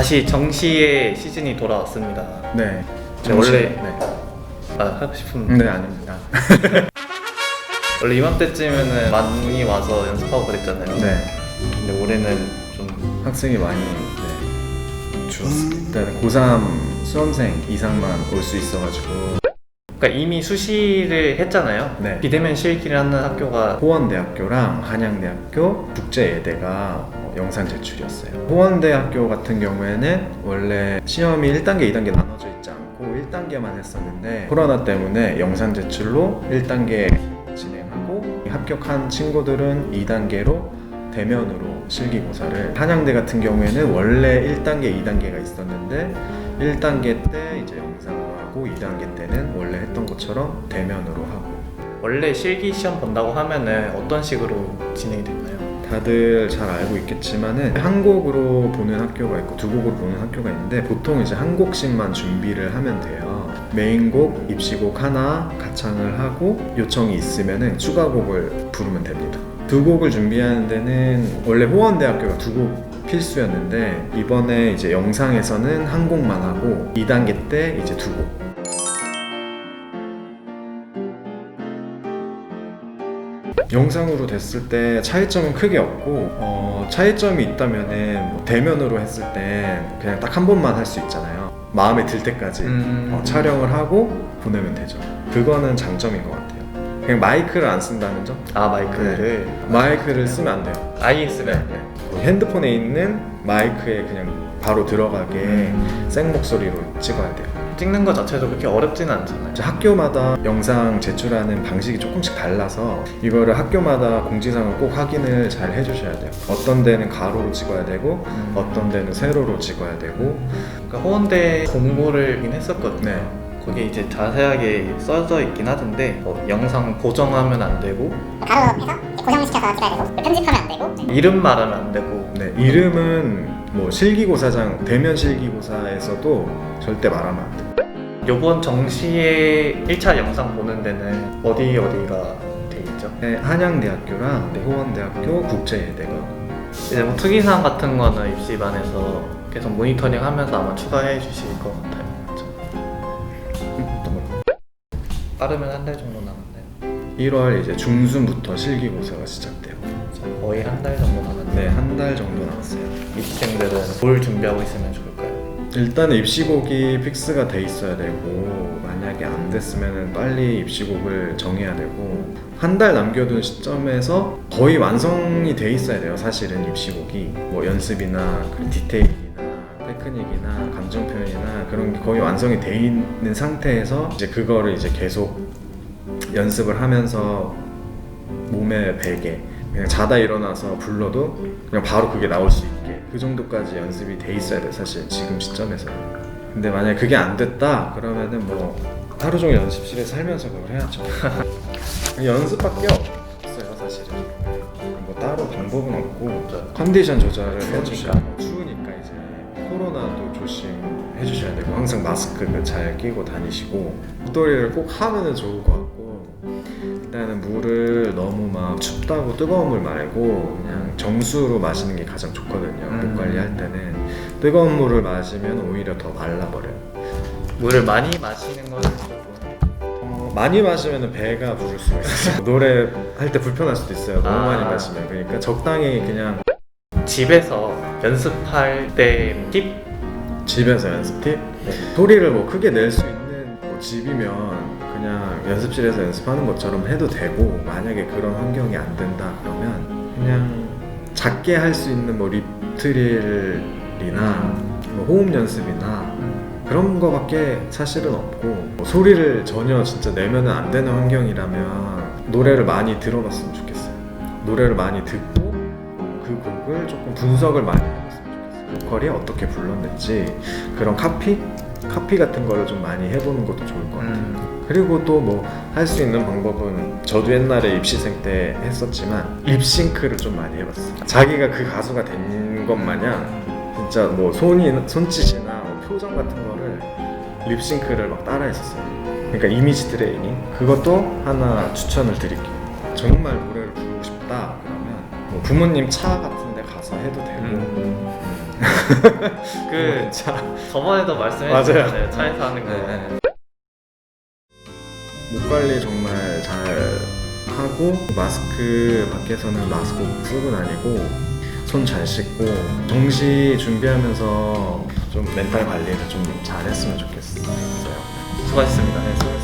다시 정시의 시즌이 돌아왔습니다. 네. 네, 원래- 네. 아, 하고 싶은 네 아닙니다. 원래 이맘때쯤에는 많이 와서 연습하고 그랬잖아요. 네. 근데 올해는 좀 학생이 많이 네, 줄었습니다. 일단은 고3 수험생 이상만 올 수 있어가지고 그러니까 이미 수시를 했잖아요. 네. 비대면 실기를 하는 학교가 호원대학교랑 한양대학교 국제예대가 어, 영상 제출이었어요. 호원대학교 같은 경우에는 원래 시험이 1단계, 2단계 나눠져 있지 않고 1단계만 했었는데 코로나 때문에 영상 제출로 1단계 진행하고 합격한 친구들은 2단계로 대면으로 실기고사를 한양대 같은 경우에는 원래 1단계, 2단계가 있었는데 1단계 때 이제 하고 2단계 때는 원래 했던 것처럼 대면으로 하고 원래 실기 시험 본다고 하면은 어떤 식으로 진행이 됐나요? 다들 잘 알고 있겠지만은 한 곡으로 보는 학교가 있고 두 곡으로 보는 학교가 있는데 보통 이제 한 곡씩만 준비를 하면 돼요. 메인곡, 입시곡 하나 가창을 하고 요청이 있으면은 추가곡을 부르면 됩니다. 두 곡을 준비하는 데는 원래 호원대학교가 두 곡 필수였는데 이번에 이제 영상에서는 한 곡만 하고 2단계 때 이제 두 곡. 영상으로 됐을 때 차이점은 크게 없고 어, 차이점이 있다면은 뭐 대면으로 했을 때 그냥 딱 한 번만 할 수 있잖아요. 마음에 들 때까지 음. 어, 촬영을 하고 보내면 되죠. 그거는 장점인 것 같아요. 그냥 마이크를 안 쓴다는 점. 아 마이크를 마이크를 쓰면 안 돼요. 아예 쓰면 뭐 핸드폰에 있는 마이크에 그냥 바로 들어가게 음. 생 목소리로 찍어야 돼요. 찍는 것 자체도 그렇게 어렵지는 않잖아요. 학교마다 영상 제출하는 방식이 조금씩 달라서 이거를 학교마다 공지사항을 꼭 확인을 잘 해주셔야 돼요. 어떤 데는 가로로 찍어야 되고 음. 어떤 데는 세로로 찍어야 되고 그러니까 호원대 공고를 보긴 했었거든요. 네. 거기에 이제 자세하게 써져 있긴 하던데 뭐 영상 고정하면 안 되고 가로 해서 고정시켜서 찍어야 되고 편집하면 안 되고 이름 말하면 안 되고 네, 이름은 뭐 실기고사장 대면 실기고사에서도 절대 말하면 안 돼요. 요번 정시에 1차 영상 보는 데는 어디 어디가 돼 있죠? 네, 한양대학교랑 호원대학교 국제예대가 이제 뭐 특이사항 같은 거는 입시반에서 계속 모니터링 하면서 아마 추가해 주실 것 같아요. 그렇죠? 빠르면 한 달 정도 남았네요. 1월 이제 중순부터 실기고사가 시작돼요. 거의 한 달 정도 남았네요. 네, 한 달 정도 남았어요. 입시생들은 뭘 준비하고 있으면 좋을까요? 일단은 입시곡이 픽스가 돼 있어야 되고 만약에 안 됐으면 빨리 입시곡을 정해야 되고 한 달 남겨둔 시점에서 거의 완성이 돼 있어야 돼요 사실은 입시곡이 뭐 연습이나 그 디테일이나 테크닉이나 감정 표현이나 그런 게 거의 완성이 돼 있는 상태에서 이제 그거를 이제 계속 연습을 하면서 몸에 배게. 그냥 자다 일어나서 불러도 그냥 바로 그게 나올 수 있게. 그 정도까지 연습이 돼 있어야 돼 사실 지금 시점에서. 근데 만약 그게 안 됐다 그러면은 뭐 하루 종일 연습실에 살면서 그걸 해야죠. 연습밖에 없어요 사실은. 뭐 따로 방법은 없고 컨디션 조절을 해주셔야 돼요 추우니까 이제 코로나도 조심해 주셔야 되고 항상 마스크 잘 끼고 다니시고 목도리를 꼭 하면은 좋을 것 같고 일단은 물을 너무 막 춥다고 뜨거운 물 말고 그냥 정수로 마시는 게 가장 좋거든요. 음. 목 관리할 때는 뜨거운 물을 마시면 오히려 더 말라버려요. 물을 많이 마시는 거는 어, 많이 마시면 배가 부를 수가 있어요. 노래 할 때 불편할 수도 있어요. 너무 아. 많이 마시면 그러니까 적당히 그냥 집에서 연습할 때 팁? 집에서 연습 팁 소리를 뭐 크게 낼 수 있는 뭐 집이면 그냥 연습실에서 연습하는 것처럼 해도 되고 만약에 그런 환경이 안 된다 그러면 그냥 작게 할 수 있는 뭐 립트릴이나 뭐 호흡 연습이나 그런 거밖에 사실은 없고 뭐 소리를 전혀 진짜 내면은 안 되는 환경이라면 노래를 많이 들어봤으면 좋겠어요. 노래를 많이 듣고 그 곡을 조금 분석을 많이 해봤으면 좋겠어요. 보컬이 어떻게 불렀는지 그런 카피? 카피 같은 거를 좀 많이 해보는 것도 좋을 것 같아요. 음, 그리고 또 뭐 할 수 있는 방법은 저도 옛날에 입시생 때 했었지만 립싱크를 좀 많이 해봤어요. 자기가 그 가수가 된 것 마냥 진짜 뭐 손이 손짓이나 뭐 표정 같은 거를 립싱크를 막 따라 했었어요. 그러니까 이미지 트레이닝 그것도 하나 추천을 드릴게요. 정말 노래를 부르고 싶다 그러면 뭐 부모님 차 같은 데 가서 해도 되고 음. 음, 그차 저번에도 말씀해 맞아요. 차에서 하는 거 네. 목 관리 정말 잘 하고 마스크 밖에서는 마스크 꼭 쓰고 다니고 손 잘 씻고 정시 준비하면서 좀 멘탈 관리를 좀 잘했으면 좋겠어요. 수고하셨습니다 네, 수고했습니다.